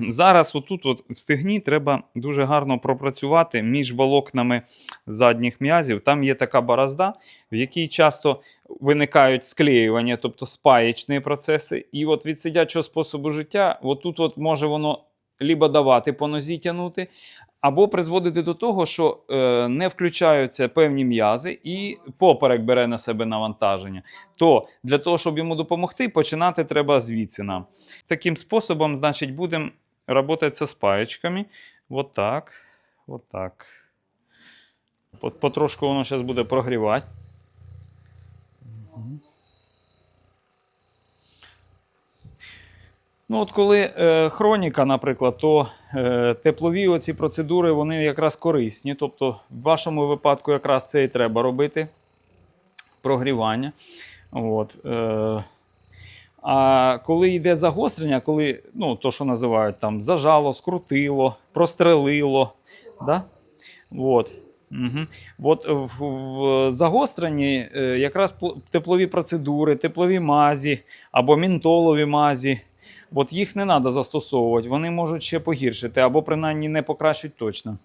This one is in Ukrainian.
Зараз отут от в стегні треба дуже гарно пропрацювати між волокнами задніх м'язів. Там є така борозда, в якій часто виникають склеювання, тобто спаєчні процеси. І от від сидячого способу життя, отут от може воно либо давати по нозі тягнути, або призводити до того, що е, не включаються певні м'язи і поперек бере на себе навантаження. То для того, щоб йому допомогти, починати треба звідси нам. Таким способом, значить, будемо працювати зі спаєчками. Вот так. Вот так. От Потрошку воно зараз буде прогрівати. Ну, от коли е, хроніка, наприклад, то е, теплові оці процедури вони якраз корисні. Тобто, в вашому випадку якраз це і треба робити прогрівання. От, е, а коли йде загострення, коли ну, то, що називають там зажало, скрутило, прострелило. Да? От. Угу. От в, в загостренні е, якраз теплові процедури, теплові мазі або мінтолові мазі. От їх не треба застосовувати, вони можуть ще погіршити або принаймні не покращити точно.